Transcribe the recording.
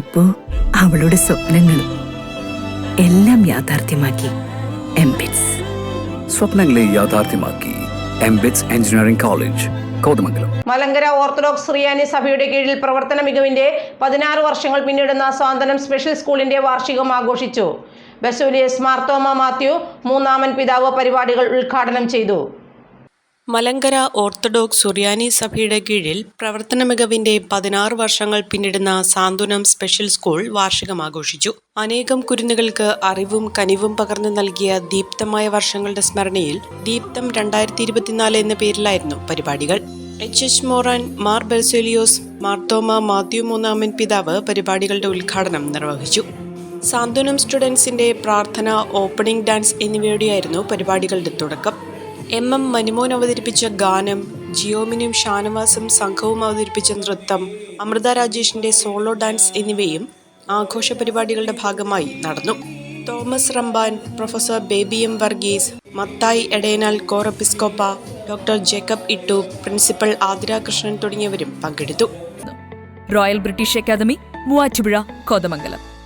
ഇപ്പോ അവളുടെ സ്വപ്നങ്ങളും എല്ലാം യാഥാർത്ഥ്യമാക്കി എംബിറ്റ്സ് സ്വപ്നങ്ങളെ യാഥാർത്ഥ്യമാക്കി MBITS engineering college Kothamangalam. Malankara orthodox റിയാനി സഭയുടെ കീഴിൽ പ്രവർത്തന മികവിന്റെ പതിനാറ് വർഷങ്ങൾ പിന്നിടുന്ന സ്വാതന്ത്ര്യം സ്പെഷ്യൽ സ്കൂളിന്റെ വാർഷികം ആഘോഷിച്ചു. ബസൂലിയസ് മാർത്തോമ മാത്യു മൂന്നാമൻ പിതാവ് പരിപാടികൾ ഉദ്ഘാടനം ചെയ്തു. മലങ്കര ഓർത്തഡോക്സ് സുറിയാനി സഭയുടെ കീഴിൽ പ്രവർത്തന മികവിന്റെ പതിനാറ് വർഷങ്ങൾ പിന്നിടുന്ന സാന്ത്വനം സ്പെഷ്യൽ സ്കൂൾ വാർഷികം ആഘോഷിച്ചു അനേകം കുരുന്നുകൾക്ക് അറിവും കനിവും പകർന്നു നൽകിയ ദീപ്തമായ വർഷങ്ങളുടെ സ്മരണയിൽ ദീപ്തം രണ്ടായിരത്തി ഇരുപത്തിനാല് എന്ന പേരിലായിരുന്നു പരിപാടികൾ. എച്ച് എച്ച് മോറാൻ മാർ ബെർസേലിയോസ് മാർത്തോമ മാത്യു മൂന്നാമൻ പിതാവ് പരിപാടികളുടെ ഉദ്ഘാടനം നിർവഹിച്ചു. സാന്ത്വനം സ്റ്റുഡൻസിന്റെ പ്രാർത്ഥന ഓപ്പണിംഗ് ഡാൻസ് എന്നിവയോടെയായിരുന്നു പരിപാടികളുടെ തുടക്കം. എം എം മനിമോൻ അവതരിപ്പിച്ച ഗാനം ജിയോമിനും ഷാനവാസും സംഘവും അവതരിപ്പിച്ച നൃത്തം അമൃത രാജേഷിന്റെ സോളോ ഡാൻസ് എന്നിവയും ആഘോഷ പരിപാടികളുടെ ഭാഗമായി നടന്നു. തോമസ് റംബാൻ പ്രൊഫസർ ബേബി എം വർഗീസ് മത്തായി എടയനാൽ കോറപ്പിസ്കോപ്പ ഡോക്ടർ ജേക്കബ് ഇട്ടു പ്രിൻസിപ്പൽ ആതിര കൃഷ്ണൻ തുടങ്ങിയവരും പങ്കെടുത്തു. Royal British academy Muvattupuzha Kothamangalam.